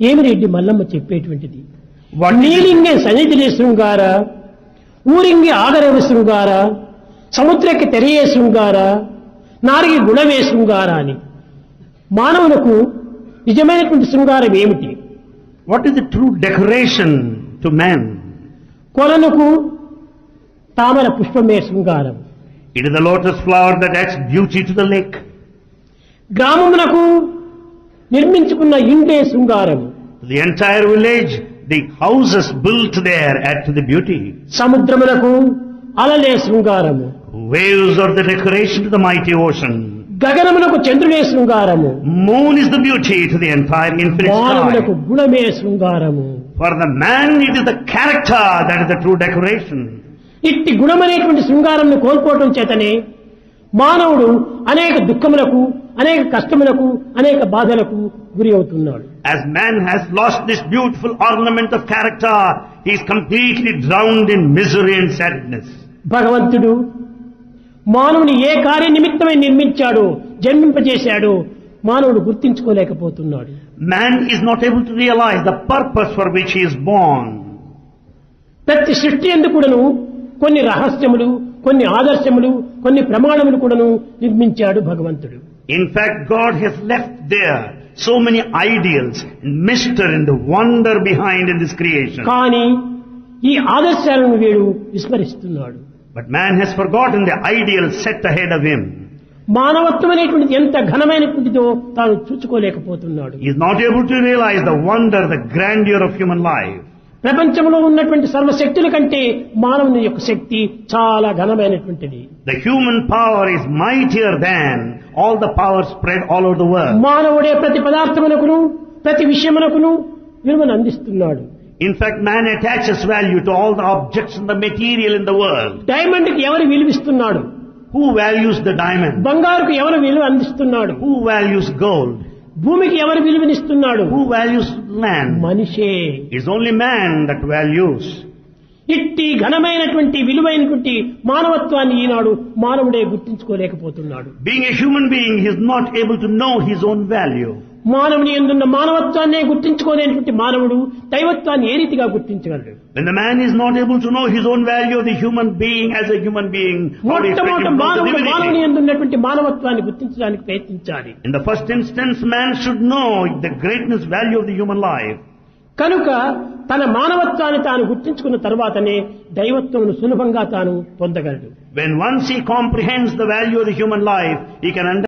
ఏమి Reddy Mallamma చెప్పేటువంటిది What is it? నీలింగే సన్నిధిని శృంగార ఊరింగి ఆగరవ శృంగార సముద్రకి తెరయే శృంగార నారికి గుణమే శృంగార అని మానవులకు నిజమైనటువంటి శృంగారం ఏమిటి What is the true decoration to man? కొలనుకు తామర పుష్పమే శృంగారం It is the lotus flower that adds beauty to the lake. గ్రామమునకు నిర్మించుకున్న ఇండే శృంగారం The entire village, the houses built there add to the beauty. సముద్రమునకు అలలే శృంగారము Waves are the decoration to the mighty ocean. గగనమునకు చంద్రుడే శృంగారము Moon is the beauty to the entire infinite మానవులకు. గుణమే శృంగారము For the man, it is the character that is the true decoration. ఇట్టి గుణమనేటువంటి శృంగారంను కోల్పోవటం చేతనే మానవుడు అనేక దుఃఖములకు అనేక కష్టములకు అనేక బాధలకు గురి అవుతున్నాడు As man has lost this beautiful ornament of character, he is completely drowned in misery and sadness. భగవంతుడు మానవుని ఏ కార్య నిమిత్తమై నిర్మించాడో జన్మింపజేశాడో మానవుడు గుర్తించుకోలేకపోతున్నాడు Man is not able to realize the purpose for which he is born. ప్రతి సృష్టి ఎందుకు కూడాను కొన్ని రహస్యములు కొన్ని ఆదర్శములు కొన్ని ప్రమాణములు కూడాను నిర్మించాడు భగవంతుడు In fact, God has left there so many ideals, mystery and the wonder behind in this creation. కానీ ఈ ఆదర్శాలను వీడు విస్మరిస్తున్నాడు But man has forgotten the ideal set ahead of him. మానవత్వం అనేటువంటిది ఎంత ఘనమైనటువంటిదో తాను చూసుకోలేకపోతున్నాడు He is not able to realize the wonder, the grandeur of human life. ప్రపంచంలో ఉన్నటువంటి సర్వశక్తుల కంటే మానవుని యొక్క శక్తి చాలా ఘనమైనటువంటిది The human power is mightier than all the power spread all over the world. మానవుడే ప్రతి పదార్థమునకును ప్రతి విషయమునకును విలువను అందిస్తున్నాడు In fact, man attaches value to all the objects and the material in the world. డైమండ్కి ఎవరు విలువిస్తున్నాడు Who values the diamond? బంగారుకు ఎవరు విలువ అందిస్తున్నాడు Who values gold? భూమికి ఎవరు విలువనిస్తున్నాడు Who values land? మనిషే It's only man that values. ఇట్టి ఘనమైనటువంటి విలువైనటువంటి మానవత్వాన్ని ఈనాడు మానవుడే గుర్తించుకోలేకపోతున్నాడు Being a human being, he is not able to know his own value. మానవుని ఎందున్న మానవత్వాన్నే గుర్తించుకోలేనటువంటి మానవుడు దైవత్వాన్ని ఏ రీతిగా గుర్తించగలడు When the man is not able to know his own value of the human being as a human being, how do you expect మొట్టమొదటి him to know the మానవుడు మానవుని divinity? ఎందున్నటువంటి మానవత్వాన్ని గుర్తించడానికి ప్రయత్నించాలి In the first instance, man should know the greatness value of the human life. కనుక తన మానవత్వాన్ని తాను గుర్తించుకున్న తర్వాతనే దైవత్వం సులభంగా తాను పొందగలడు. When once he comprehends the value of the human life ఈ కెన్